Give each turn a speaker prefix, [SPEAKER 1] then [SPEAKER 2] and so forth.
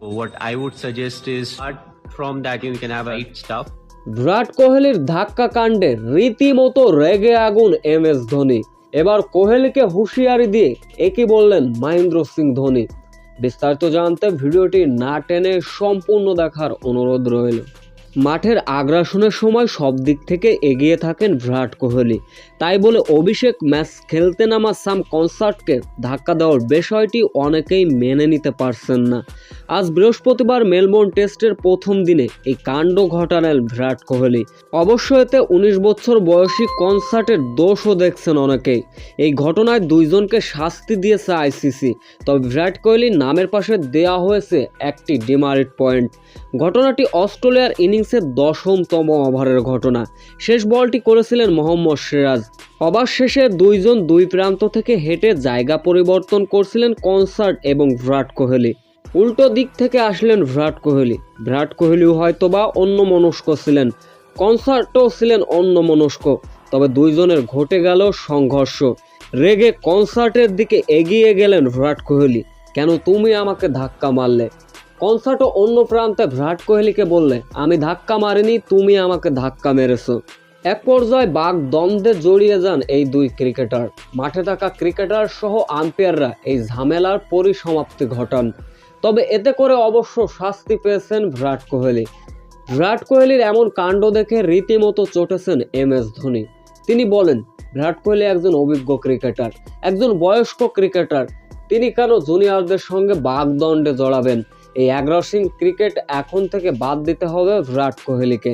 [SPEAKER 1] What I would suggest is, apart from that, you can have.
[SPEAKER 2] বিরাট কোহলির ধাক্কা কাণ্ডে রীতিমতো রেগে আগুন এম এস ধোনি। এবার কোহলিকে হুঁশিয়ারি দিয়ে একই বললেন মহেন্দ্র সিং ধোনি। বিস্তারিত জানতে ভিডিওটি না টেনে সম্পূর্ণ দেখার অনুরোধ রইল। মাঠের আগ্রাসনের সময় সব দিক থেকে এগিয়ে থাকেন বিরাট কোহলি। তাই বলে অভিষেক ম্যাচ খেলতে নামা সাম কনসার্টকে ধাক্কা দেওয়ার বিষয়টি অনেকেই মেনে নিতে পারছেন না। আজ বৃহস্পতিবার মেলবোর্ন টেস্টের প্রথম দিনে এই কাণ্ড ঘটালেন বিরাট কোহলি। অবশ্য এতে উনিশ বছর বয়সী কনসার্টের দোষও দেখছেন অনেকেই। এই ঘটনায় দুইজনকে শাস্তি দিয়েছে আইসিসি। তবে বিরাট কোহলির নামের পাশে দেয়া হয়েছে একটি ডিমারিট পয়েন্ট। ঘটনাটি অস্ট্রেলিয়ার ইনিংসের দশমতম ওভারের ঘটনা। শেষ বলটি করেছিলেন মোহাম্মদ সিরাজ। ওভার শেষে দুইজন দুই প্রান্ত থেকে হেঁটে জায়গা পরিবর্তন করছিলেন কনসার্ট এবং বিরাট কোহলি। উল্টো দিক থেকে আসলেন বিরাট কোহলি। বিরাট কোহলিও হয়তোবা অন্য মনস্ক ছিলেন। কনসার্টও ছিলেন অন্য মনস্ক তবে দুইজনের ঘটে গেল সংঘর্ষ। রেগে কনসার্টের দিকে এগিয়ে গেলেন বিরাট কোহলি। কেন তুমি আমাকে ধাক্কা মারলে? কনসার্টও অন্য প্রান্তে বিরাট কোহলিকে বললে, আমি ধাক্কা মারিনি, তুমি আমাকে ধাক্কা মেরেছো। এক পর্যায়ে বাঘ দ্বন্দ্বে জড়িয়ে যান এই দুই ক্রিকেটার। মাঠে থাকা ক্রিকেটার সহ আম্পায়াররা এই ঝামেলার পরিসমাপ্তি ঘটান। তবে এতে করে অবশ্য শাস্তি পেয়েছেন বিরাট কোহলি। বিরাট কোহলির এমন কাণ্ড দেখে রীতিমতো চটেছেন এম এস ধোনি। তিনি বলেন বিরাট কোহলি একজন অভিজ্ঞ ক্রিকেটার, একজন বয়স্ক ক্রিকেটার। তিনি কেন জুনিয়রদের সঙ্গে বাগদণ্ডে জড়াবেন? এই অ্যাগ্রসিং ক্রিকেট এখন থেকে বাদ দিতে হবে বিরাট কোহলিকে।